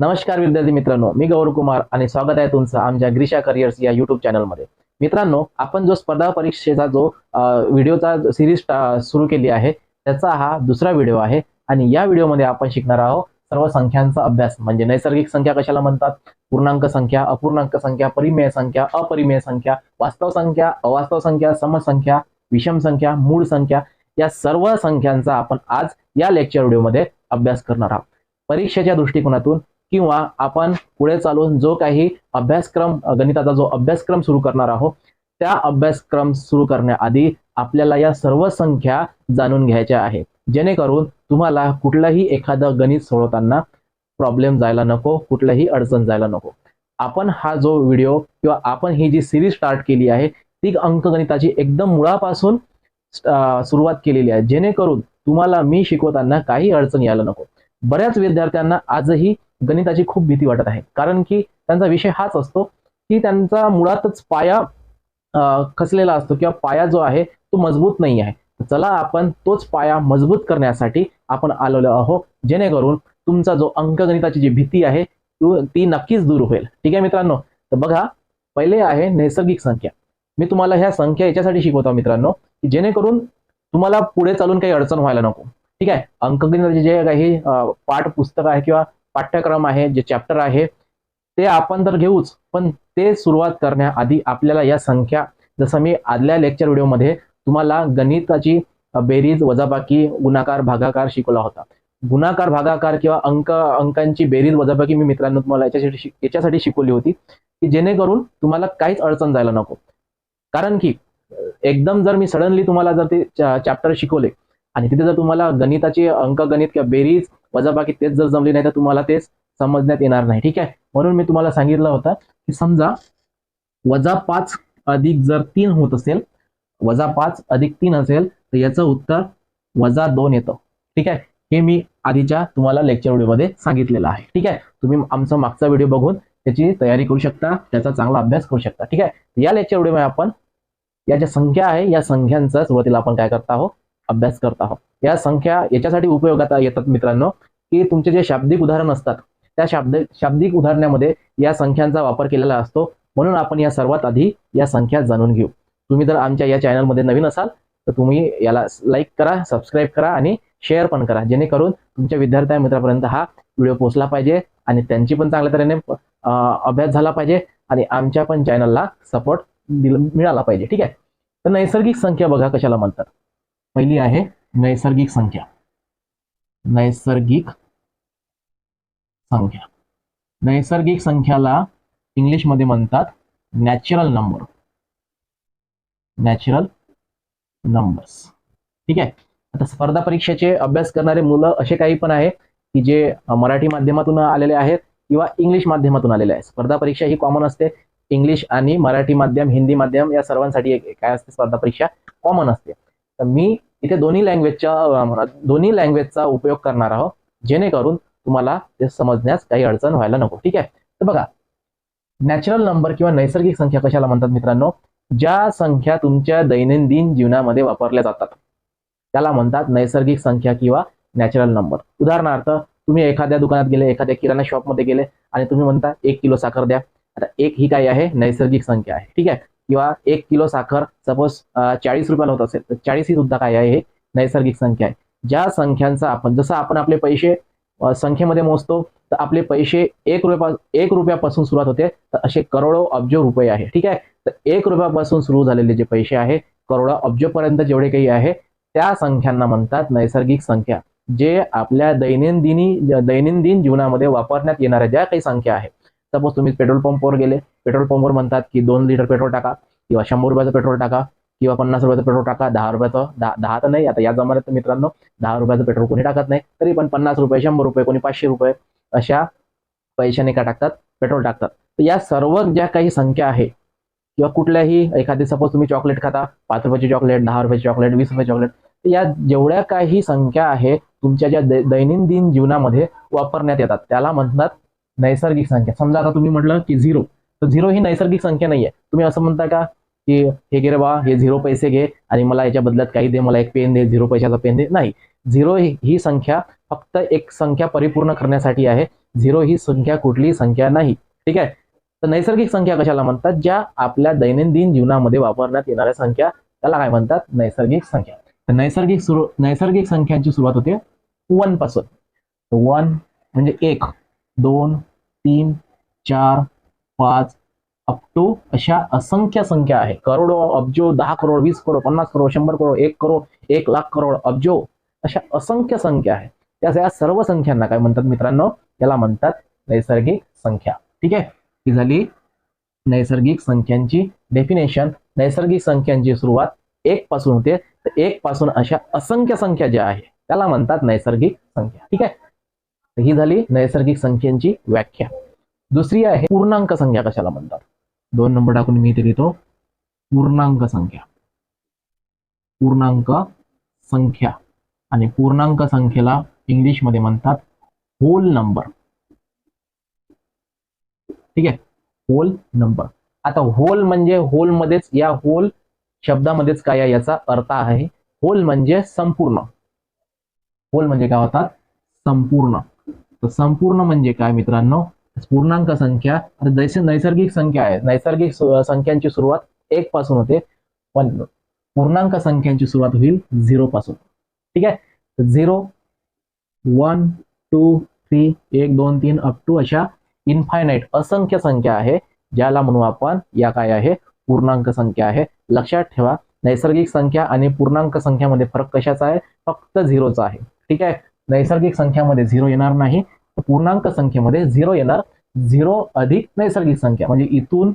नमस्कार विद्यार्थी मित्रांनो मी गौरव कुमार आणि स्वागत आहे तुमचं आमच्या ग्रीशा करिअर्स या युट्यूब चॅनलमध्ये मित्रांनो आपण जो स्पर्धा परीक्षेचा जो व्हिडिओचा सिरीज सुरू केली आहे त्याचा हा दुसरा व्हिडिओ आहे आणि या व्हिडिओमध्ये आपण शिकणार आहोत सर्व संख्यांचा अभ्यास. म्हणजे नैसर्गिक संख्या कशाला म्हणतात? पूर्णांक संख्या अपूर्णांक संख्या परिमेय संख्या अपरिमेय संख्या वास्तव संख्या अवास्तव संख्या समसंख्या विषम संख्या मूळ संख्या या सर्व संख्यांचा आपण आज या लेक्चर व्हिडिओमध्ये अभ्यास करणार आहोत. परीक्षेच्या दृष्टिकोनातून किंवा आपण पुढे चालून जो काही अभ्यासक्रम गणिताचा जो अभ्यासक्रम सुरू करणार आहोत त्या अभ्यासक्रम सुरू करण्याआधी आपल्याला या सर्व संख्या जाणून घ्यायच्या आहेत. जेणेकरून तुम्हाला कुठलंही एखादं गणित सोडवताना प्रॉब्लेम जायला नको कुठलंही अडचण जायला नको. आपण हा जो व्हिडिओ किंवा आपण ही जी सिरीज स्टार्ट केली आहे ती अंकगणिताची एकदम मुळापासून सुरुवात केलेली आहे. जेणेकरून तुम्हाला मी शिकवताना काही अडचण यायला नको. बऱ्याच विद्यार्थ्यांना आजही गणिताची खूप भीती वाटत आहे. कारण की त्यांचा विषय हाच असतो की त्यांचा मुळातच पाया खचलेला असतो किंवा पाया जो आहे तो मजबूत नाही आहे. चला आपण तोच पाया मजबूत करण्यासाठी आपण आलेलो आहोत. जेणेकरून तुमचा जो अंकगणिताची जी भीती आहे ती नक्कीच दूर होईल. ठीक आहे मित्रांनो? तर बघा पहिले आहे नैसर्गिक संख्या. मी तुम्हाला ह्या संख्या याच्यासाठी शिकवतो मित्रांनो की जेणेकरून तुम्हाला पुढे चालून काही अडचण व्हायला नको. ठीक आहे? अंकगणिताचे जे काही पाठपुस्तक पाठ पुस्तक आहे किंवा पाठ्यक्रम आहे जे चॅप्टर आहे ते आपण तर घेऊच पण ते सुरुवात करण्याआधी आपल्याला या संख्या जसं मी आदल्या लेक्चर व्हिडिओमध्ये तुम्हाला गणिताची बेरीज वजाबाकी गुणाकार भागाकार शिकवला होता. गुणाकार भागाकार किंवा अंक अंकांची बेरीज वजाबाकी मी मित्रांनो तुम्हाला याच्यासाठी याच्यासाठी शिकवली होती की जेणेकरून तुम्हाला काहीच अडचण जायला नको. कारण की एकदम जर मी सडनली तुम्हाला जर ते चॅप्टर शिकवले आणि तिथे जर तुम्हाला गणिताची अंकगणित किंवा बेरीज वजाबाकी तेच जर जमली नाही तर तुम्हाला तेच समजण्यात येणार नाही. ठीक आहे? म्हणून मी तुम्हाला सांगितलं होतं की समजा वजा पाच अधिक जर तीन होत असेल वजा पाच अधिक तीन असेल तर याचं उत्तर वजा दोन येतं. ठीक आहे? हे मी आधीच्या तुम्हाला लेक्चर व्हिडिओमध्ये सांगितलेलं आहे. ठीक आहे? तुम्ही आमचा मागचा व्हिडिओ बघून त्याची तयारी करू शकता त्याचा चांगला अभ्यास करू शकता. ठीक आहे? या लेक्चर व्हिडिओमध्ये आपण या ज्या संख्या आहे या संख्यांचा सुरुवातीला आपण काय करत आहोत? अभ्यास करत आहोत. या संख्या याच्यासाठी उपयोगात येतात मित्रांनो की तुमचे जे शाब्दिक उदाहरण असतात त्या शाब्द शाब्दिक उदाहरणामध्ये या संख्यांचा वापर केलेला असतो. म्हणून आपण या सर्वात आधी या संख्या जाणून घेऊ. तुम्ही जर आमच्या या चॅनलमध्ये नवीन असाल तर तुम्ही याला लाईक करा सबस्क्राईब करा आणि शेअर पण करा. जेणेकरून तुमच्या विद्यार्थ्या मित्रापर्यंत हा व्हिडिओ पोहोचला पाहिजे आणि त्यांची पण चांगल्या तऱ्हेने अभ्यास झाला पाहिजे आणि आमच्या पण चॅनलला सपोर्ट मिळाला पाहिजे. ठीक आहे? तर नैसर्गिक संख्या बघा कशाला म्हणतात. पहिली आहे नैसर्गिक संख्या. नैसर्गिक संख्या. नैसर्गिक संख्याला इंग्लिशमध्ये म्हणतात नॅचरल नंबर नॅचरल नंबर्स ठीक आहे? आता स्पर्धा परीक्षेचे अभ्यास करणारे मुलं असे काही पण आहे की जे मराठी माध्यमातून आलेले आहेत किंवा इंग्लिश माध्यमातून आलेले आहेत. स्पर्धा परीक्षा ही कॉमन असते. इंग्लिश आणि मराठी माध्यम हिंदी माध्यम या सर्वांसाठी काय असते? स्पर्धा परीक्षा कॉमन असते. तर मी इथे दोन्ही लँग्वेजच्या दोन्ही लँग्वेजचा उपयोग करणार आहोत. जेणेकरून तुम्हाला ते समजण्यास काही अडचण व्हायला नको. ठीक आहे? तर बघा नॅचरल नंबर किंवा नैसर्गिक संख्या कशाला म्हणतात मित्रांनो? ज्या संख्या तुमच्या दैनंदिन जीवनामध्ये वापरल्या जातात त्याला म्हणतात नैसर्गिक संख्या किंवा नॅचरल नंबर उदाहरणार्थ तुम्ही एखाद्या दुकानात गेले एखाद्या किराणा शॉपमध्ये गेले आणि तुम्ही म्हणता एक किलो साखर द्या. आता एक ही काय आहे नैसर्गिक संख्या आहे. ठीक आहे? किंवा एक किलो साखर सपोज चाळीस रुपयाला होत असेल तर चाळीस ही सुद्धा काय आहे? हे नैसर्गिक संख्या आहे. ज्या संख्यांचा आपण जसं आपण आपले पैसे संख्येमध्ये मोजतो तर आपले पैसे एक रुपया एक रुपयापासून सुरुवात होते तर असे करोडो अब्ज रुपये आहे. ठीक आहे? तर एक रुपयापासून सुरू झालेले जे पैसे आहे करोडो अब्जपर्यंत जेवढे काही आहे त्या संख्यांना म्हणतात नैसर्गिक संख्या. जे आपल्या दैनंदिनी दैनंदिन जीवनामध्ये वापरण्यात येणाऱ्या ज्या काही संख्या आहेत सपोज तुम्ही पेट्रोल पंपवर गेले पेट्रोल पंपवर म्हणतात की दोन लिटर पेट्रोल टाका किंवा शंभर रुपयाचं पेट्रोल टाका किंवा पन्नास रुपयाचं पेट्रोल टाका दहा रुपयाचं दहा दहा तर नाही आता या जमान्यात मित्रांनो दहा रुपयाचं पेट्रोल कोणी टाकत नाही तरी पण पन्नास रुपये शंभर रुपये कोणी पाचशे रुपये अशा पैशाने का टाकतात पेट्रोल टाकतात. तर या सर्व ज्या काही संख्या आहे किंवा कुठल्याही एखादी सपोज तुम्ही चॉकलेट खाता पाच रुपयाची चॉकलेट दहा रुपयाची चॉकलेट वीस रुपये चॉकलेट तर या जेवढ्या काही संख्या आहे तुमच्या ज्या दै- दैनंदिन जीवनामध्ये वापरण्यात येतात त्याला म्हणतात नैसर्गिक संख्या. समजा आता तुम्ही म्हटलं की झिरो तर झिरो ही नैसर्गिक संख्या नाहीये. तुम्ही असं म्हणता का की हे घे रे बा हे झिरो पैसे घे आणि मला याच्या बदल्यात काही दे मला एक पेन दे झिरो पैशाचा पेन दे. नाही. झिरो ही संख्या फक्त एक संख्या परिपूर्ण करण्यासाठी आहे. झिरो ही संख्या कुठलीही संख्या नाही. ठीक आहे? तर नैसर्गिक संख्या कशाला म्हणतात? ज्या आपल्या दैनंदिन जीवनामध्ये वापरण्यात येणाऱ्या संख्या त्याला काय म्हणतात? नैसर्गिक संख्या. तर नैसर्गिक सुरू नैसर्गिक संख्यांची सुरुवात होते वनपासून. वन म्हणजे एक. दोन तीन चार पाच अप टू अशा असंख्य संख्या आहे. करोडो अब्जो दहा करोड वीस करोड पन्नास करोड शंभर करोड एक करोड एक लाख करोड अब्जो अशा असंख्य संख्या आहे. त्या या सर्व संख्यांना काय म्हणतात मित्रांनो? याला म्हणतात नैसर्गिक संख्या. ठीक आहे? ही झाली नैसर्गिक संख्यांची डेफिनेशन नैसर्गिक संख्यांची सुरुवात एक पासून होते. तर एक पासून अशा असंख्य संख्या ज्या आहे त्याला म्हणतात नैसर्गिक संख्या. ठीक आहे? ही झाली नैसर्गिक संख्यांची व्याख्या. दुसरी आहे पूर्णांक संख्या कशाला म्हणतात? दोन नंबर टाकून मी इथे लिहितो. पूर्णांक संख्या. पूर्णांक संख्या. आणि पूर्णांक संख्येला इंग्लिशमध्ये म्हणतात होल नंबर ठीक आहे? होल नंबर आता होल म्हणजे होल मध्येच या होल शब्दामध्येच काय आहे याचा अर्थ आहे? होल म्हणजे संपूर्ण. होल म्हणजे काय होतात? संपूर्ण. तर संपूर्ण म्हणजे काय मित्रांनो? पूर्णांक संख्या जैसे नैसर्गिक संख्या आहे नैसर्गिक संख्यांची सुरुवात एक पासून होते पण पूर्णांक संख्यांची सुरुवात होईल झिरो पासून. ठीक आहे? झिरो वन टू थ्री एक दोन तीन अप टू अशा इन्फायनाईट असंख्य संख्या आहे ज्याला म्हणू आपण या काय आहे? पूर्णांक संख्या आहे. लक्षात ठेवा नैसर्गिक संख्या आणि पूर्णांक संख्यामध्ये फरक कशाचा आहे? फक्त झिरोचा आहे. ठीक आहे? नैसर्गिक संख्यामध्ये झिरो येणार नाही. पूर्णांक संख्येमध्ये झिरो येणार. झिरो अधिक नैसर्गिक संख्या. म्हणजे इथून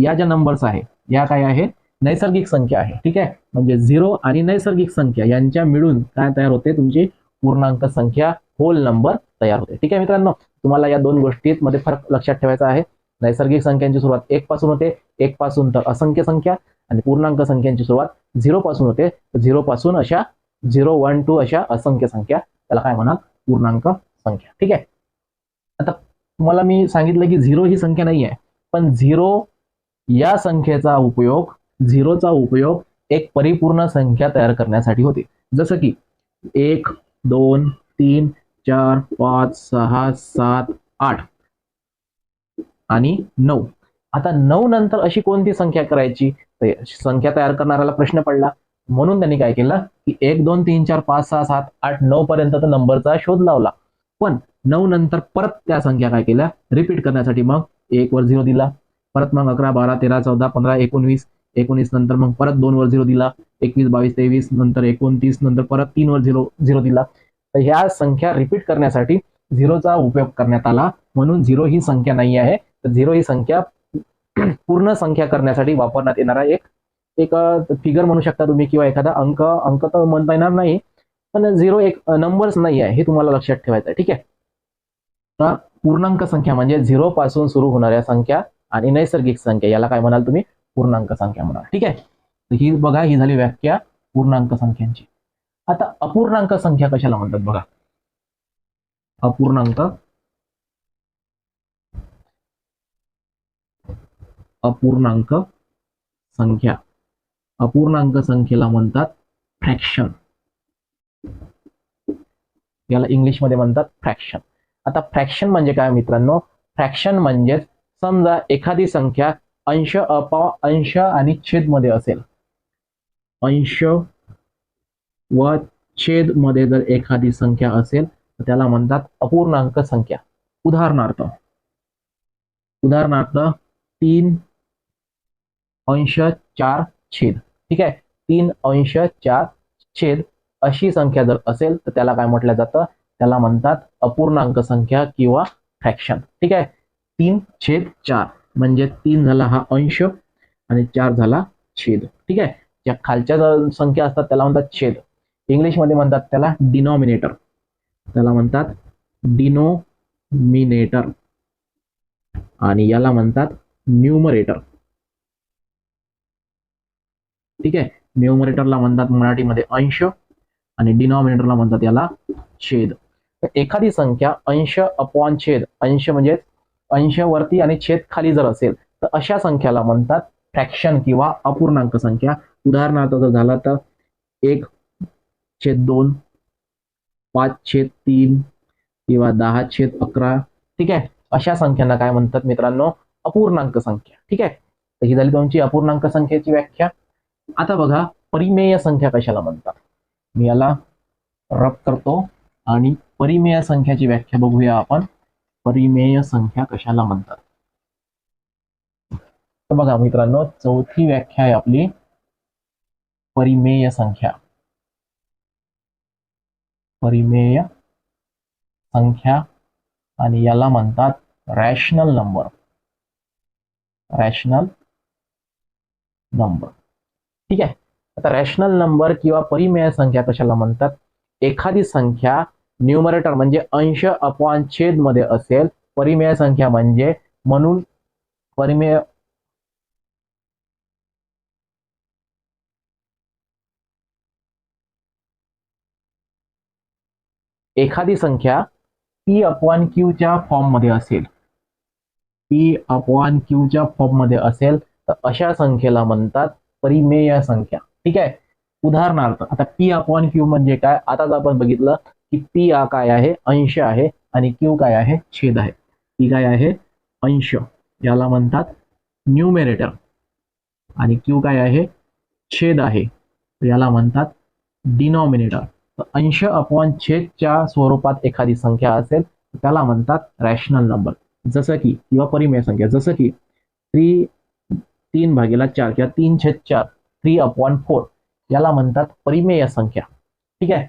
या ज्या नंबर्स आहे या काय आहे? नैसर्गिक संख्या आहे. ठीक आहे? म्हणजे झिरो आणि नैसर्गिक संख्या यांच्या मिळून काय तयार होते? तुमची पूर्णांक संख्या होल नंबर तयार होते. ठीक आहे मित्रांनो? तुम्हाला या दोन गोष्टींमध्ये फरक लक्षात ठेवायचा आहे. नैसर्गिक संख्यांची सुरुवात एक पासून होते. एक पासून तर असंख्य संख्या. आणि पूर्णांक संख्यांची सुरुवात झिरो पासून होते. झिरो पासून अशा झिरो वन टू अशा असंख्य संख्या त्याला काय म्हणाल? पूर्णांक संख्या. ठीक आहे? आता तुम्हाला मी सांगितलं की झिरो ही संख्या नाही आहे पण झिरो या संख्येचा उपयोग झिरोचा उपयोग एक परिपूर्ण संख्या तयार करण्यासाठी होते. जसं की एक दोन तीन चार पाच सहा सात आठ आणि नऊ. आता नऊ नंतर अशी कोणती संख्या करायची? संख्या तयार करणाऱ्याला प्रश्न पडला. म्हणून त्यांनी काय केलं की एक दोन तीन चार पाच सहा सात आठ नऊ पर्यंत नंबरचा शोध लावला. पण नऊ नंतर परत त्या संख्या काय केल्या? रिपीट करण्यासाठी मग एक वर झिरो दिला. परत मग अकरा बारा तेरा चौदा पंधरा एकोणवीस एकोणीस नंतर मग परत दोन वर झिरो दिला. एकवीस बावीस तेवीस नंतर एकोणतीस नंतर परत तीन वर झिरो झिरो दिला. तर ह्या संख्या रिपीट करण्यासाठी झिरोचा उपयोग करण्यात आला. म्हणून झिरो ही संख्या नाही आहे. तर झिरो ही संख्या पूर्ण संख्या करण्यासाठी वापरण्यात येणारा एक एक फिगर म्हणू शकता तुम्ही किंवा एखादा अंक अंक तर म्हणता येणार नाही पण झिरो एक नंबर्स नाही आहे हे तुम्हाला लक्षात ठेवायचं आहे ठीक आहे? पूर्णांक संख्या म्हणजे झिरो पासून सुरू होणाऱ्या संख्या आणि नैसर्गिक संख्या याला काय म्हणाल तुम्ही? पूर्णांक संख्या म्हणाल ठीक आहे? ही बघा ही झाली व्याख्या पूर्णांक संख्यांची. आता अपूर्णांक संख्या कशाला म्हणतात बघा? अपूर्णांक अपूर्णांक संख्या. अपूर्णांक संख्येला म्हणतात फ्रॅक्शन याला इंग्लिशमध्ये म्हणतात फ्रॅक्शन आता फ्रॅक्शन म्हणजे काय मित्रांनो? फ्रॅक्शन म्हणजे समजा एखादी संख्या अंश अपा अंश आणि छेदमध्ये असेल. अंश व छेदमध्ये जर एखादी संख्या असेल तर त्याला म्हणतात अपूर्णांक संख्या. उदाहरणार्थ उदाहरणार्थ तीन अंश चार छेद. ठीक आहे? तीन अंश चार छेद अशी संख्या जर असेल तर त्याला काय म्हटलं जातं? त्याला म्हणतात अपूर्णांक संख्या किंवा फ्रॅक्शन ठीक आहे? तीन छेद चार म्हणजे तीन झाला हा अंश आणि चार झाला छेद. ठीक आहे? ज्या खालच्या संख्या असतात त्याला म्हणतात छेद. इंग्लिशमध्ये म्हणतात त्याला डिनॉमिनेटर त्याला म्हणतात डिनोमिनेटर आणि याला म्हणतात न्यूमरेटर ठीक आहे? न्यूमरेटरला म्हणतात मराठीमध्ये अंश आणि डिनॉमिनेटरला म्हणतात याला छेद. तर एखादी संख्या अंश अपॉन छेद अंश म्हणजे अंश वरती आणि छेद खाली जर असेल तर अशा संख्याला म्हणतात फ्रॅक्शन किंवा अपूर्णांक संख्या. उदाहरणार्थ जर झाला तर एक छेद दोन पाच छेद तीन किंवा दहा छेद अकरा. ठीक आहे? अशा संख्यांना काय म्हणतात मित्रांनो? अपूर्णांक संख्या. ठीक आहे? तर ही झाली तुमची अपूर्णांक संख्येची व्याख्या. आता बघा परिमेय संख्या कशाला म्हणतात? मी याला रब करतो आणि परिमेय संख्याची व्याख्या बघूया आपण. परिमेय संख्या कशाला म्हणतात? तर बघा मित्रांनो चौथी व्याख्या आहे आपली परिमेय संख्या. परिमेय संख्या आणि याला म्हणतात रॅशनल नंबर रॅशनल नंबर ठीक आहे? आता रॅशनल नंबर किंवा परिमेय संख्या कशाला म्हणतात? एखादी संख्या न्यूमरेटर म्हणजे अंश अपवान छेदमध्ये असेल परिमेय संख्या म्हणजे म्हणून परिमेय एखादी संख्या पी अपॉन क्यूच्या फॉर्ममध्ये असेल. पी अपॉन क्यूच्या फॉर्ममध्ये असेल तर अशा संख्येला म्हणतात परिमेय संख्या. ठीक आहे? उदाहरणार्थ आता पी अपॉन क्यू म्हणजे काय? आताच आपण बघितलं की पी आ काय आहे? अंश आहे आणि क्यू काय आहे? छेद आहे. पी काय आहे? अंश. याला म्हणतात न्यूमेरेटर आणि क्यू काय आहे? छेद आहे. याला म्हणतात डिनॉमिनेटर अंश अपॉन छेदच्या स्वरूपात एखादी संख्या असेल त्याला म्हणतात रॅशनल नंबर जसं की किंवा परिमेय संख्या. जसं की थ्री तीन भागेला चार किंवा तीन छेद चार थ्री अपॉन फोर याला म्हणतात परिमेय संख्या. ठीक आहे?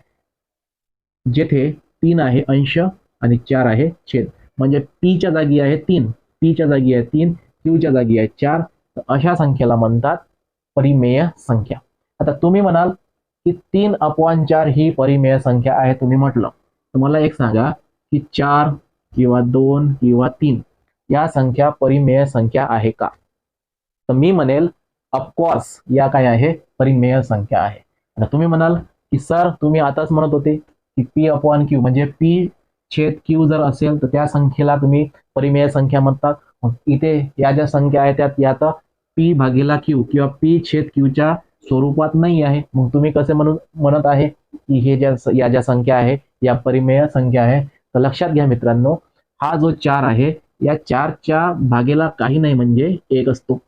जेथे तीन आहे अंश आणि चार आहे छेद. म्हणजे पीच्या जागी आहे तीन पीच्या जागी आहे तीन क्यूच्या जागी आहे चार. तर अशा संख्येला म्हणतात परिमेय संख्या. आता तुम्ही म्हणाल की तीन अपॉन चार ही परिमेय संख्या आहे तुम्ही म्हटलं. तर मला एक सांगा की चार किंवा दोन किंवा तीन या संख्या परिमेय संख्या आहे का? तर मी म्हणेल ऑफकोर्स या काय आहे? परिमेय संख्या आहे. आता तुम्ही म्हणाल की सर तुम्ही आताच म्हणत होते की पी अपॉन क्यू म्हणजे पी छेद क्यू जर असेल तर त्या संख्येला तुम्ही परिमेय संख्या म्हणतात. इथे या ज्या संख्या आहेत त्यात या तर पी भागीला क्यू किंवा पी छेद क्यूच्या स्वरूपात नाही आहे. मग तुम्ही कसे म्हणून म्हणत आहे की हे ज्या या ज्या संख्या आहे या परिमेय संख्या आहे? तर लक्षात घ्या मित्रांनो हा जो चार आहे या चारच्या भागेला काही नाही म्हणजे एक असतो.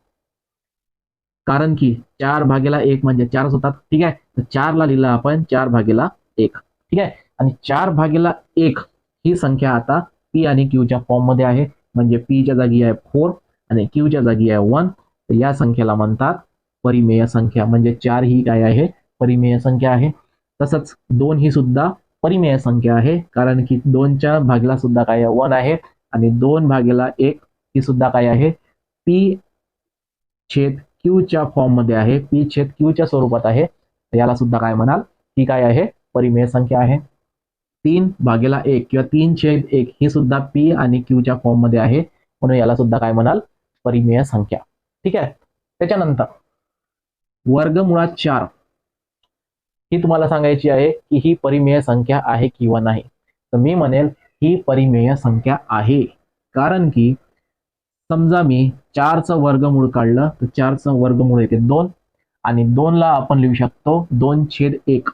कारण की चार भागेला एक म्हणजे चारच होतात. ठीक आहे? तर चारला लिहिलं आपण चार भागेला एक. ठीक आहे? आणि चार भागेला एक ही संख्या आता पी आणि क्यूच्या फॉर्ममध्ये आहे. म्हणजे पीच्या जागी आहे फोर आणि क्यूच्या जागी आहे वन तर या संख्येला म्हणतात परिमेय संख्या. म्हणजे चार ही काय आहे? परिमेय संख्या आहे. तसंच दोन ही सुद्धा परिमेय संख्या आहे. कारण की दोनच्या भागेला सुद्धा काय वन आहे. आणि दोन भागेला एक ही सुद्धा काय आहे? पी छेद क्यूच्या फॉर्ममध्ये आहे. पी छेद क्यूच्या स्वरूपात आहे. याला सुद्धा काय म्हणाल? ही काय आहे? परिमेय संख्या आहे. तीन भागेला एक किंवा तीन छेद एक ही सुद्धा पी आणि क्यूच्या फॉर्ममध्ये आहे. म्हणून याला सुद्धा काय म्हणाल? परिमेय संख्या. ठीक आहे? त्याच्यानंतर वर्गमुळात चार. ही तुम्हाला सांगायची आहे की ही परिमेय संख्या आहे किंवा नाही. तर मी म्हणेल ही परिमेय संख्या आहे. कारण की समजा मी चारचं वर्गमूळ काढलं तर चारचं वर्गमूळ येते दोन. आणि दोनला आपण लिहू शकतो दोन छेद एक.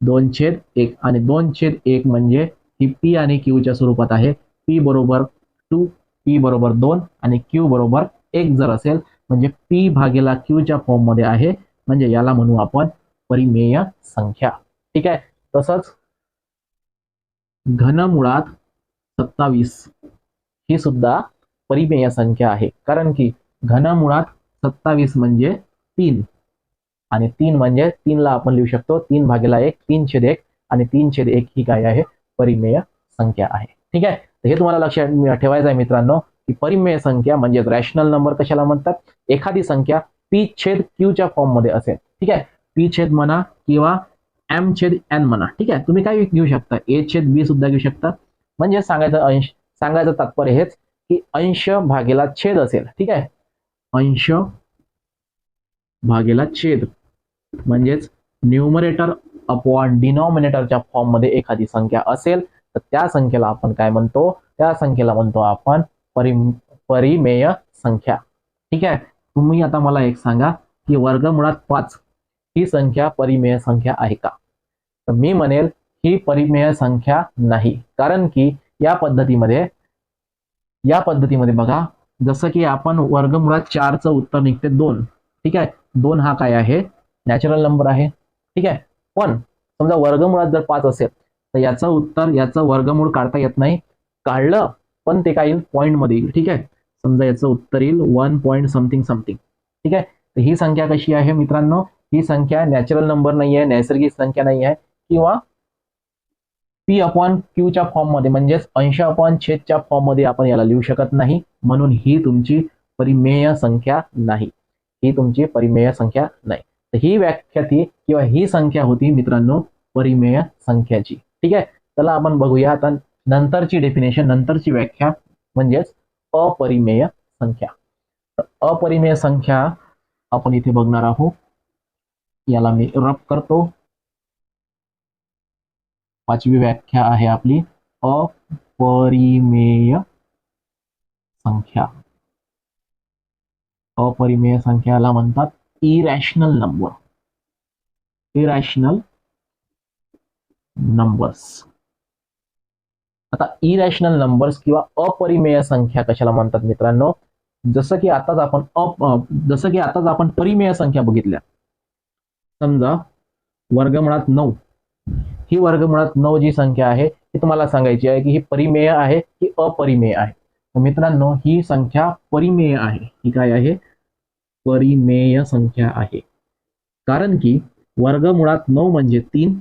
दोन छेद एक. आणि दोन छेद एक म्हणजे ही पी आणि क्यूच्या स्वरूपात आहे. पी बरोबर टू पी बरोबर दोन आणि क्यू बरोबर एक जर असेल म्हणजे पी भागेला क्यूच्या फॉर्ममध्ये आहे. म्हणजे याला म्हणू आपण परिमेय संख्या. ठीक आहे? तसंच घनमुळात सत्तावीस. ही सुद्धा परिमेय संख्या आहे. कारण की घन मुळात सत्तावीस म्हणजे तीन. आणि तीन म्हणजे तीनला आपण लिहू शकतो. तीन भागेला एक तीन छेद एक आणि तीन छेद एक ही काय आहे? परिमेय संख्या आहे. ठीक आहे? तर हे तुम्हाला लक्षात ठेवायचं आहे मित्रांनो की परिमेय संख्या म्हणजे रॅशनल नंबर कशाला म्हणतात? एखादी संख्या पी छेद क्यूच्या फॉर्ममध्ये असेल. ठीक आहे? पी छेद म्हणा किंवा एम छेद एन म्हणा. ठीक आहे? तुम्ही काय घेऊ शकता? ए छेद बी सुद्धा घेऊ शकता. म्हणजे सांगायचं अंश सांगायचं तात्पर्य हेच की अंश भागेला छेद असेल. ठीक आहे? अंश भागेला छेद. म्हणजेच न्युमरेटर अपॉन डिनॉमिनेटरच्या फॉर्ममध्ये एखादी संख्या असेल तर त्या संख्येला आपण काय म्हणतो? त्या संख्येला म्हणतो आपण परि परिमेय संख्या. ठीक आहे? तुम्ही आता मला एक सांगा की वर्गमुळात पाच ही संख्या परिमेय संख्या आहे का? तर मी म्हणेल ही परिमेय संख्या नाही. कारण की या पद्धतीमध्ये या पद्धतीमध्ये बघा. जसं की आपण वर्गमुळात चारचं उत्तर निघते दोन. ठीक आहे? दोन हा काय आहे? नॅचरल नंबर आहे. ठीक आहे? पण समजा वर्गमुळात जर पाच असेल तर याचं उत्तर याचं वर्गमूळ काढता येत नाही. काढलं पण ते काय येईल? पॉईंटमध्ये येईल. ठीक आहे? समजा याचं उत्तर येईल वन पॉईंट समथिंग समथिंग ठीक आहे? तर ही संख्या कशी आहे मित्रांनो? ही संख्या नॅचरल नंबर नाही आहे नैसर्गिक संख्या नाही आहे किंवा पी अपॉन क्यूच्या फॉर्ममध्ये म्हणजेच अंश अपॉन छेदच्या फॉर्ममध्ये आपण याला लिहू शकत नाही. म्हणून ही तुमची परिमेय संख्या नाही. ही तुमची परिमेय संख्या नाही. तर ही व्याख्या ती किंवा ही संख्या होती मित्रांनो परिमेय संख्याची. ठीक आहे? चला आपण बघूया आता नंतरची डेफिनेशन नंतरची व्याख्या म्हणजेच अपरिमेय संख्या. तर अपरिमेय संख्या आपण इथे बघणार आहोत. याला मी रप करतो. पाचवी व्याख्या आहे आपली. अपरिमेय संख्या. अपरिमेय संख्याला म्हणतात इरॅशनल नंबर इरॅशनल नंबर्स आता इरॅशनल नंबर्स किंवा अपरिमेय संख्या कशाला म्हणतात मित्रांनो? जसं की आताच आपण अप जसं की आताच आपण परिमेय संख्या बघितल्या. समजा वर्गमुळात नऊ. ही वर्गमुळात नऊ जी संख्या आहे ती तुम्हाला सांगायची आहे की ही परिमेय आहे की अपरिमेय आहे. मित्रांनो ही संख्या परिमेय आहे. ही काय आहे? परिमेय संख्या आहे. कारण की वर्गमुळात नऊ म्हणजे तीन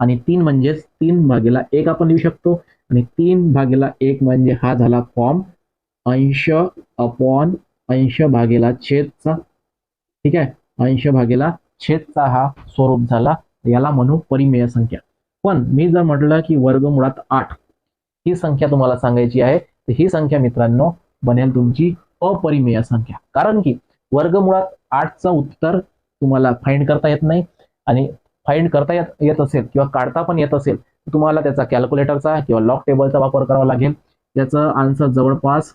आणि तीन म्हणजेच तीन भागेला एक आपण लिहू शकतो आणि तीन भागेला एक म्हणजे हा झाला फॉर्म अंश अपॉन अंश भागेला छेदचा. ठीक आहे? अंश भागेला छेदचा हा स्वरूप झाला. याला म्हणू परिमेय संख्या. पण मी जर म्हटलं की वर्गमुळात आठ ही संख्या तुम्हाला सांगायची आहे तर ही संख्या मित्रांनो बनेल तुमची अपरिमेय संख्या. कारण की वर्गमुळात आठचं उत्तर तुम्हाला फाइंड करता येत नाही आणि फाइंड करता येत येत असेल किंवा काढता पण येत असेल तर तुम्हाला त्याचा कॅल्क्युलेटरचा किंवा लॉक टेबलचा वापर करावा लागेल. त्याचं आन्सर जवळपास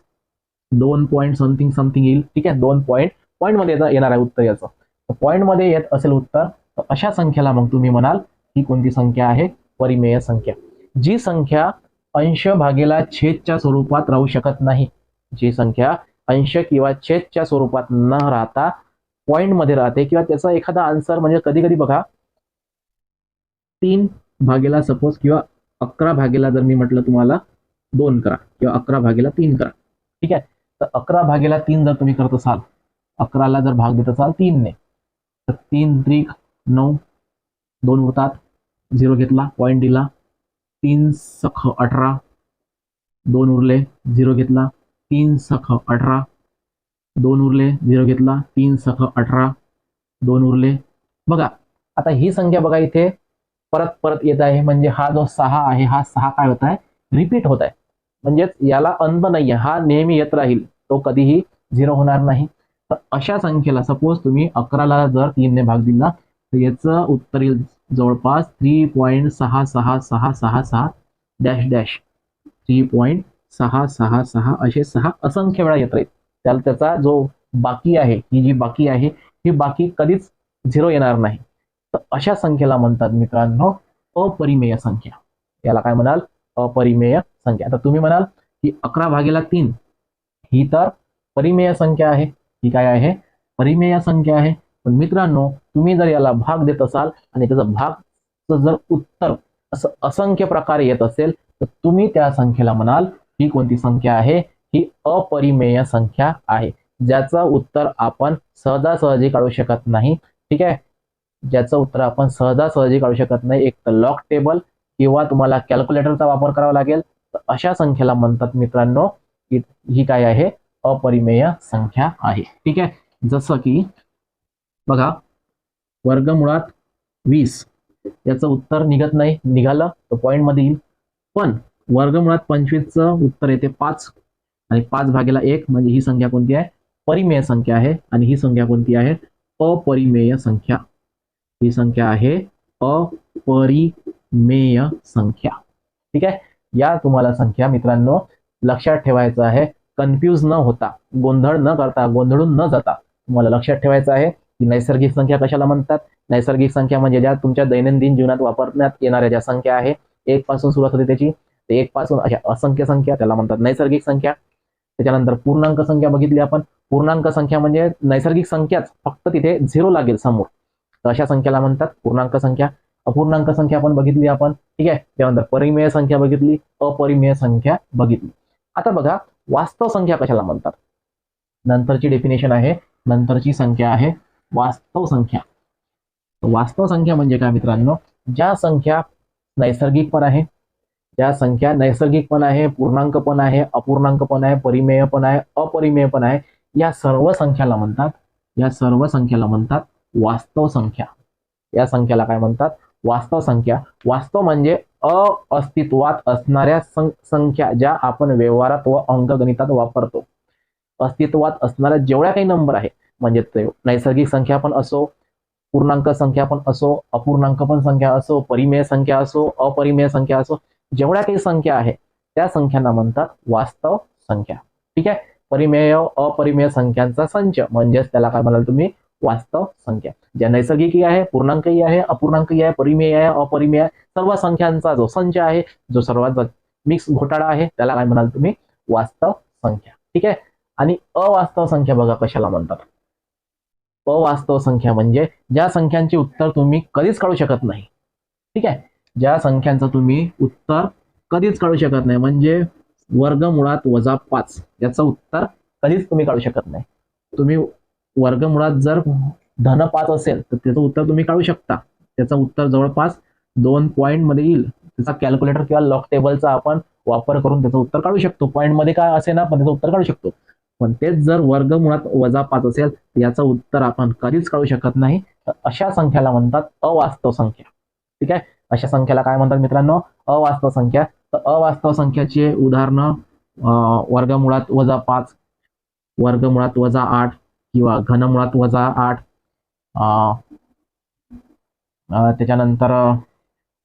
दोन पॉईंट समथिंग समथिंग येईल. ठीक आहे? दोन पॉईंट पॉईंटमध्ये येणार आहे उत्तर याचं. तर पॉईंटमध्ये येत असेल उत्तर तर अशा संख्येला मग तुम्ही म्हणाल ही कोणती संख्या आहे? परिमेय संख्या. जी संख्या अंश भागेला छेदच्या स्वरूपात राहू शकत नाही. जी संख्या अंश किंवा छेदच्या स्वरूपात न राहता पॉइंटमध्ये राहते किंवा त्याचा एखादा आन्सर म्हणजे कधी कधी बघा तीन भागेला सपोज किंवा अकरा भागेला जर मी म्हटलं तुम्हाला दोन करा किंवा अकरा भागेला तीन करा. ठीक आहे? तर अकरा भागेला तीन जर तुम्ही करत असाल अकराला जर भाग देत असाल तीनने तर तीन त्रिक नऊ दोन होतात झिरो घेतला पॉईंट दिला. तीन सख अठरा दोन उरले झिरो घेतला. तीन सख अठरा दोन उरले झिरो घेतला. तीन सख अठरा दोन उरले. बघा आता ही संख्या बघा इथे परत परत येत आहे. म्हणजे हा जो सहा आहे हा सहा काय होत आहे? रिपीट होत आहे. म्हणजेच याला अंत नाही हा नेहमी येत राहील. तो कधीही झिरो होणार नाही. तर अशा संख्येला सपोज तुम्ही अकराला जर तीनने भाग दिला तर याचं उत्तर येईल जवळपास थ्री पॉईंट सहा सहा सहा सहा सहा डॅश डॅश थ्री पॉईंट सहा सहा सहा असे सहा असंख्य वेळा येत राहील त्याला त्याचा जो बाकी आहे ही जी बाकी आहे ही बाकी कधीच झिरो येणार नाही. तर अशा संख्येला म्हणतात मित्रांनो अपरिमेय संख्या. याला काय म्हणाल? अपरिमेय संख्या. आता तुम्ही म्हणाल की अकरा भागेला तीन ही तर परिमेय संख्या आहे. ही काय आहे? परिमेय संख्या आहे. पण मित्रांनो तुम्ही जर याला भाग देत असाल आणि त्याचा भाग जर उत्तर असं असंख्य प्रकारे येत असेल तर तुम्ही त्या संख्येला म्हणाल ही कोणती संख्या आहे? ही अपरिमेय संख्या आहे. ज्याचं उत्तर आपण सहजासहजी काढू शकत नाही. ठीक आहे? ज्याचं उत्तर आपण सहजासहजी काढू शकत नाही एक तर लॉक टेबल किंवा तुम्हाला कॅल्क्युलेटरचा वापर करावा लागेल. तर अशा संख्येला म्हणतात मित्रांनो की ही काय आहे? अपरिमेय संख्या आहे. ठीक आहे? जसं की बघा वर्गमुळात वीस. याचं उत्तर निघत नाही निघालं तर पॉईंटमध्ये येईल. पण वर्गमुळात पंचवीसचं उत्तर येते पाच. आणि पाच भागेला एक म्हणजे ही संख्या कोणती आहे? परिमेय संख्या आहे. आणि ही संख्या कोणती आहे? अपरिमेय संख्या. ही संख्या आहे अपरिमेय संख्या. ठीक आहे? या तुम्हाला संख्या मित्रांनो लक्षात ठेवायचं आहे. कन्फ्यूज न होता. गोंधळ न करता गोंधळून न जाता तुम्हाला लक्षात ठेवायचं आहे. की नैसर्गिक संख्या कशाला म्हणतात? नैसर्गिक संख्या म्हणजे ज्या तुमच्या दैनंदिन जीवनात वापरण्यात येणाऱ्या ज्या संख्या आहे एक पासून सुरुवात होते त्याची. ते एक पासून अशा असंख्य संख्या त्याला म्हणतात नैसर्गिक संख्या. त्याच्यानंतर पूर्णांक संख्या बघितली आपण. पूर्णांक संख्या म्हणजे नैसर्गिक संख्याच फक्त तिथे झिरो लागेल समोर. तर अशा संख्याला म्हणतात पूर्णांक संख्या. अपूर्णांक संख्या पण बघितली आपण. ठीक आहे? त्यानंतर परिमेय संख्या बघितली. अपरिमेय संख्या बघितली. आता बघा वास्तव संख्या कशाला म्हणतात? नंतरची डेफिनेशन आहे. नंतरची संख्या आहे. वास्तव संख्या. वास्तव संख्या म्हणजे काय मित्रांनो? ज्या संख्या नैसर्गिक पण आहे ज्या संख्या नैसर्गिक पण आहे पूर्णांक पण आहे अपूर्णांक पण आहे परिमेय पण आहे अपरिमेय पण आहे या सर्व संख्याला म्हणतात या सर्व संख्याला म्हणतात वास्तव संख्या. या संख्याला काय म्हणतात? वास्तव संख्या. वास्तव म्हणजे अस्तित्वात असणाऱ्या संख्या ज्या आपण व्यवहारात व अंकगणितात वापरतो. अस्तित्वात असणाऱ्या जेवढ्या काही नंबर आहे म्हणजे नैसर्गिक संख्या पण असो पूर्णांक संख्या पण असो अपूर्णांक पण संख्या असो परिमेय संख्या असो अपरिमेय संख्या असो जेवढ्या काही संख्या आहे त्या संख्यांना म्हणतात वास्तव संख्या. ठीक आहे? परिमेय अपरिमेय संख्यांचा संच म्हणजेच त्याला काय म्हणाल तुम्ही? वास्तव संख्या. ज्या नैसर्गिकही आहे पूर्णांकही आहे अपूर्णांकही आहे परिमेय आहे अपरिमेय आहे सर्व संख्यांचा जो संच आहे जो सर्वात मिक्स घोटाळा आहे त्याला काय म्हणाल तुम्ही? वास्तव संख्या. ठीक आहे? आणि अवास्तव संख्या बघा कशाला म्हणतात. अवास्तव संख्या म्हणजे ज्या संख्यांचे उत्तर तुम्ही कधीच काढू शकत नाही. ठीक आहे? ज्या संख्यांचं तुम्ही उत्तर कधीच काढू शकत नाही म्हणजे वर्गमुळात वजा पाच. याचं उत्तर कधीच तुम्ही काढू शकत नाही. तुम्ही वर्गमुळात जर धन पाच असेल तर त्याचं उत्तर तुम्ही काढू शकता. त्याचं उत्तर जवळपास दोन पॉईंटमध्ये येईल. त्याचा कॅल्क्युलेटर किंवा लॉक टेबलचा आपण वापर करून त्याचं उत्तर काढू शकतो. पॉईंटमध्ये काय असे ना पण त्याचं उत्तर काढू शकतो. पण तेच जर वर्गमुळात वजा पाच असेल तर याचं उत्तर आपण कधीच काढू शकत नाही. तर अशा संख्याला म्हणतात अवास्तव संख्या. ठीक आहे? अशा संख्याला काय म्हणतात मित्रांनो? अवास्तव संख्या. तर अवास्तव संख्याचे उदाहरणं वर्गमुळात वजा पाच वर्गमुळात वजा आठ किंवा घनमुळात वजा आठ त्याच्यानंतर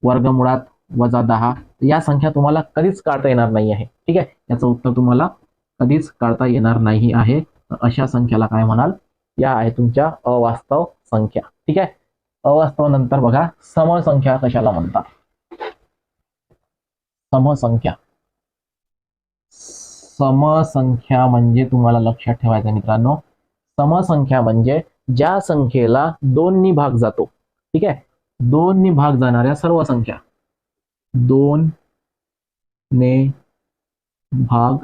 वर्गमुळात वजा दहा. या संख्या तुम्हाला कधीच काढता येणार नाही आहे ठीक आहे? याचं उत्तर तुम्हाला कधीच काढता येणार नाही आहे. अशा संख्याला काय म्हणाल? या आहे तुमच्या अवास्तव संख्या. ठीक आहे? अवास्तव नंतर बघा. समसंख्या कशाला म्हणतात? समसंख्या समसंख्या म्हणजे तुम्हाला लक्षात ठेवायचं मित्रांनो. समसंख्या म्हणजे ज्या संख्येला दोननी भाग जातो. ठीक आहे? दोननी भाग जाणाऱ्या सर्व संख्या. दोन ने भाग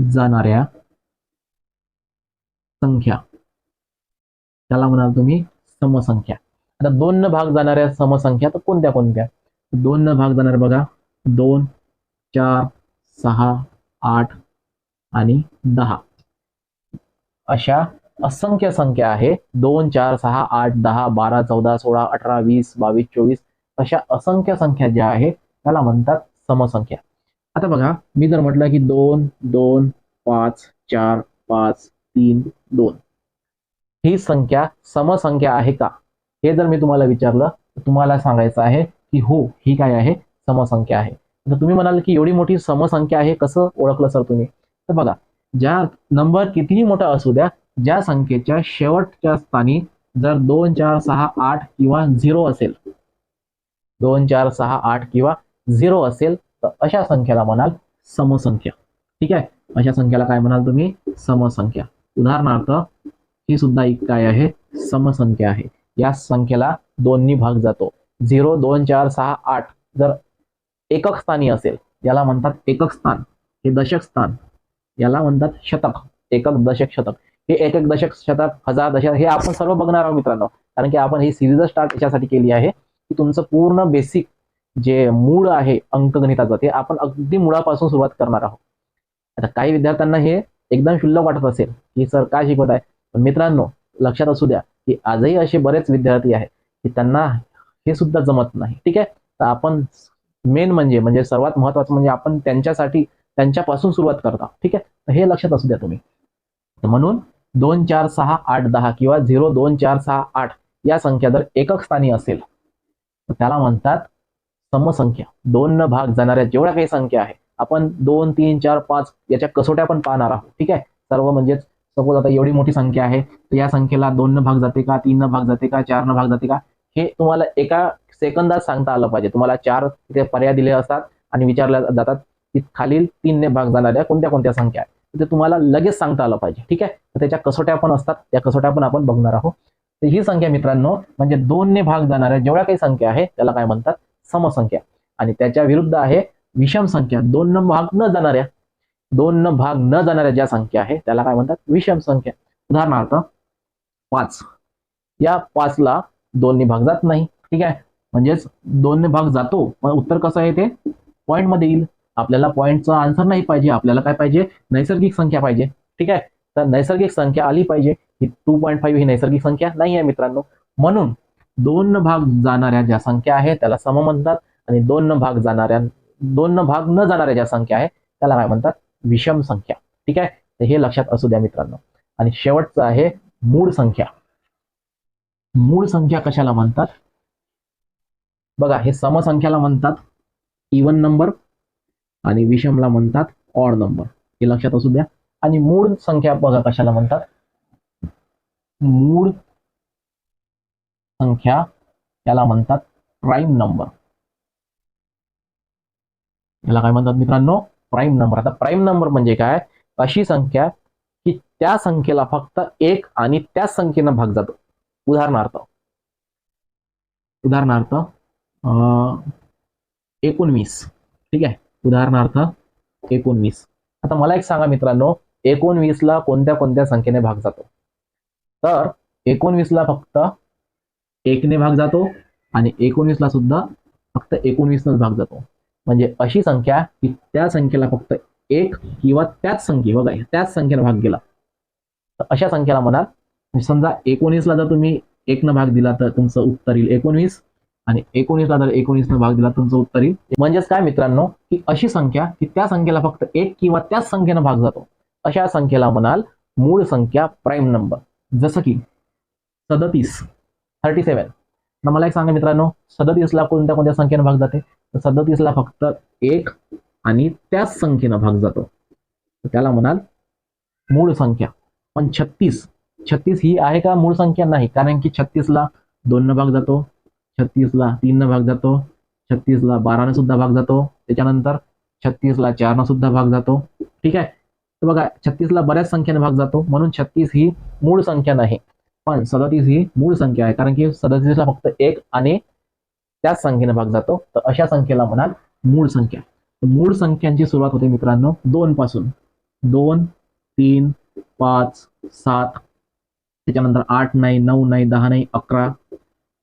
जाणाऱ्या संख्या. त्याला म्हणाल तुम्ही समसंख्या. आता दोन न भाग जाणाऱ्या समसंख्या तर कोणत्या कोणत्या? दोन न भाग जाणार बघा. दोन चार सहा आठ आणि दहा. अशा असंख्य संख्या आहे. दोन चार सहा आठ दहा बारा चौदा सोळा अठरा वीस बावीस चोवीस अशा असंख्य संख्या ज्या आहेत त्याला म्हणतात समसंख्या. आता बघा मी जर म्हटलं की दोन दोन पाच चार पाच तीन दोन. ही संख्या समसंख्या आहे का? हे जर मी तुम्हाला विचारलं तर तुम्हाला सांगायचं आहे की हो ही काय आहे? समसंख्या आहे. तर तुम्ही म्हणाल की एवढी मोठी समसंख्या आहे कसं ओळखलं सर तुम्ही? तर बघा ज्या नंबर कितीही मोठा असू द्या ज्या संख्येच्या शेवटच्या स्थानी जर दोन चार सहा आठ किंवा झिरो असेल दोन चार सहा आठ किंवा झिरो असेल तर अशा संख्येला म्हणाल समसंख्या. ठीक आहे? अशा संख्येला काय म्हणाल तुम्ही? समसंख्या. उदाहरणार्थ ही सुद्धा एक काय आहे? समसंख्या आहे. या संख्येला दोन्ही भाग जातो. झिरो दोन चार सहा आठ. जर एकक स्थानी असेल याला म्हणतात एकक स्थान. हे दशक स्थान. याला म्हणतात शतक. एकक दशक शतक. हे एक एक दशक शतक हजार दशक हे आपण सर्व बघणार आहोत मित्रांनो. कारण की आपण ही सिरीज स्टार्ट याच्यासाठी केली आहे की तुमचं पूर्ण बेसिक जे मूळ आहे अंकगणिताचं ते आपण अगदी मुळापासून सुरुवात करणार आहोत. आता काही विद्यार्थ्यांना हे एकदम शुल्लक वाटत असेल की सर काय शिकवत आहे पण मित्रांनो लक्षात असू द्या की आजही असे बरेच विद्यार्थी आहेत की त्यांना हे सुद्धा जमत नाही. ठीक आहे? तर आपण मेन म्हणजे म्हणजे सर्वात महत्वाचं म्हणजे आपण त्यांच्यासाठी त्यांच्यापासून सुरुवात करता ठीक आहे? तर हे लक्षात असू द्या तुम्ही. म्हणून दोन चार सहा आठ दहा किंवा झिरो दोन चार सहा आठ या संख्या जर एकक स्थानी असेल त्याला म्हणतात समसंख्या. दोन न भाग जाणाऱ्या जेवढ्या काही संख्या आहे आपण दोन तीन चार पाच याच्या कसोट्या पण पाहणार आहोत. ठीक आहे? सर्व म्हणजेच सपोज आता एवढी मोठी संख्या आहे तर या संख्येला दोन न भाग जाते का तीन न भाग जाते का चार न भाग जाते का हे तुम्हाला एका सेकंदात सांगता आलं पाहिजे. तुम्हाला चार तिथे पर्याय दिले असतात आणि विचारल्या जातात की खालील तीनने भाग जाणाऱ्या कोणत्या कोणत्या संख्या आहेत. ते तुम्हाला लगेच सांगता आलं पाहिजे. ठीक आहे? तर त्याच्या कसोट्या पण असतात त्या कसोट्या पण आपण बघणार आहोत. तर ही संख्या मित्रांनो म्हणजे दोनने भाग जाणाऱ्या जेवढ्या काही संख्या आहे त्याला काय म्हणतात? समसंख्या. आणि त्याच्या विरुद्ध आहे विषम संख्या. दोन न भाग न जाणाऱ्या दोन न भाग न जाणाऱ्या ज्या संख्या आहे त्याला काय म्हणतात? विषम संख्या. उदाहरणार्थ पाच. या पाचला दोनने भाग जात नाही. ठीक आहे? म्हणजेच दोनने भाग जातो. पण उत्तर कसं आहे ते? पॉईंटमध्ये येईल. आपल्याला पॉईंटचा आन्सर नाही पाहिजे. आपल्याला काय पाहिजे? नैसर्गिक संख्या पाहिजे. ठीक आहे? तर नैसर्गिक संख्या आली पाहिजे. ही टू पॉईंट फाईव्ह ही नैसर्गिक संख्या नाही आहे मित्रांनो. म्हणून दोन भाग जाणाऱ्या ज्या संख्या आहे त्याला सम म्हणतात आणि दोन न भाग जाणाऱ्या दोन न भाग न जाणाऱ्या ज्या संख्या आहे त्याला काय म्हणतात? विषम संख्या. ठीक आहे? तर हे लक्षात असू द्या मित्रांनो. आणि शेवटचं आहे मूळ संख्या. मूळ संख्या कशाला म्हणतात? बघा हे समसंख्याला म्हणतात इवन नंबर आणि विषमला म्हणतात ऑड नंबर हे लक्षात असू द्या. आणि मूळ संख्या बघा कशाला म्हणतात? मूळ संख्या याला म्हणतात प्राईम नंबर याला काय म्हणतात मित्रांनो? प्राईम नंबर आता प्राईम नंबर म्हणजे काय? अशी संख्या की त्या संख्येला फक्त एक आणि त्याच संख्येनं भाग जातो. उदाहरणार्थ उदाहरणार्थ एकोणवीस. ठीक आहे? उदाहरणार्थ एकोणवीस. आता मला एक सांगा मित्रांनो एकोणवीसला कोणत्या कोणत्या संख्येने भाग जातो? तर एकोणवीसला फक्त एकने भाग जातो आणि एकोणीसला सुद्धा फक्त एकोणीसनंच भाग जातो. म्हणजे अशी संख्या की त्या संख्येला फक्त एक किंवा त्याच संख्ये बघा त्याच संख्येला भाग गेला. तर अशा संख्येला म्हणाल म्हणजे समजा एकोणीसला जर तुम्ही एकनं भाग दिला तर तुमचं उत्तर येईल एकोणवीस आणि एकोणीसला जर एकोणीसनं भाग दिला तुमचं उत्तर येईल. म्हणजेच काय मित्रांनो की अशी संख्या की त्या संख्येला फक्त एक किंवा त्याच संख्येनं भाग जातो. अशा संख्येला म्हणाल मूळ संख्या प्राईम नंबर. जसं की सदतीस. Thirty seven. तर मला एक सांगा मित्रांनो सदतीसला कोणत्या कोणत्या संख्येनं भाग जाते? तर सदतीसला फक्त एक आणि त्याच संख्येनं भाग जातो. त्याला म्हणाल मूळ संख्या. पण छत्तीस छत्तीस ही आहे का मूळ संख्या? नाही. कारण की छत्तीसला दोन भाग जातो छत्तीसला तीन भाग जातो छत्तीसला बारानं सुद्धा भाग जातो. त्याच्यानंतर छत्तीसला चारनं सुद्धा भाग जातो. ठीक आहे? तर बघा छत्तीसला बऱ्याच संख्येने भाग जातो. म्हणून छत्तीस ही मूळ संख्या नाही. पण सदतीस ही मूळ संख्या आहे. कारण की सदतीसला फक्त एक आणि त्याच संख्येने भाग जातो. तर अशा संख्येला म्हणाल मूळ संख्या. मूळ संख्यांची सुरुवात होते मित्रांनो दोन पासून. दोन तीन पाच सात त्याच्यानंतर आठ नाही नऊ नाही दहा नाही अकरा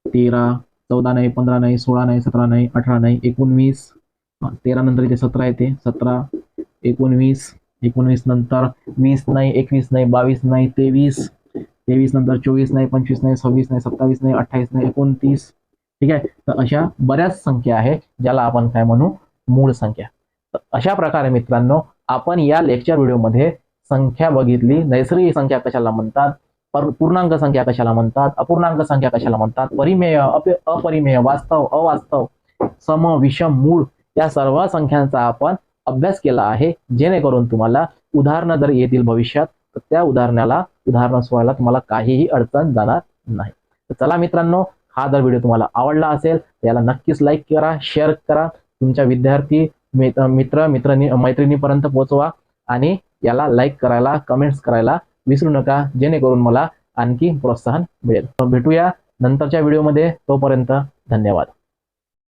तेरा चौदा नाही पंधरा नाही सोळा नाही सतरा नाही अठरा नाही एकोणवीस तेरा नंतर इथे सतरा येते. सतरा एकोणवीस एकोणवीस नंतर वीस नाही एकवीस नाही बावीस नाही तेवीस तेवीस नंतर चोवीस नाही पंचवीस नाही सव्वीस नाही सत्तावीस नाही अठ्ठावीस नाही एकोणतीस. ठीक आहे? तर अशा बऱ्याच संख्या आहे ज्याला आपण काय म्हणू? मूळ संख्या. तर अशा प्रकारे मित्रांनो आपण या लेक्चर व्हिडिओमध्ये संख्या बघितली. नैसर्गिक संख्या कशाला म्हणतात? पूर्णांक संख्या कशाला म्हणतात? अपूर्णांक संख्या कशाला म्हणतात? परिमेय अपरिमेय वास्तव अवास्तव सम विषम मूळ या सर्व संख्यांचा आपण अभ्यास केला आहे. जेणेकरून तुम्हाला उदाहरणं जर येतील भविष्यात तर त्या उदाहरणाला उदाहरण सोडायला तुम्हाला काहीही अडचण जाणार नाही. तर चला मित्रांनो हा जर व्हिडिओ तुम्हाला आवडला असेल तर याला नक्कीच लाईक करा शेअर करा. तुमच्या विद्यार्थी मित्र मित्रनी मैत्रिणीपर्यंत पोहोचवा आणि याला लाईक करायला कमेंट्स करायला विसरू नका जेणेकरून मला आणखी प्रोत्साहन मिळेल. भेटूया नंतरच्या व्हिडिओमध्ये तोपर्यंत धन्यवाद.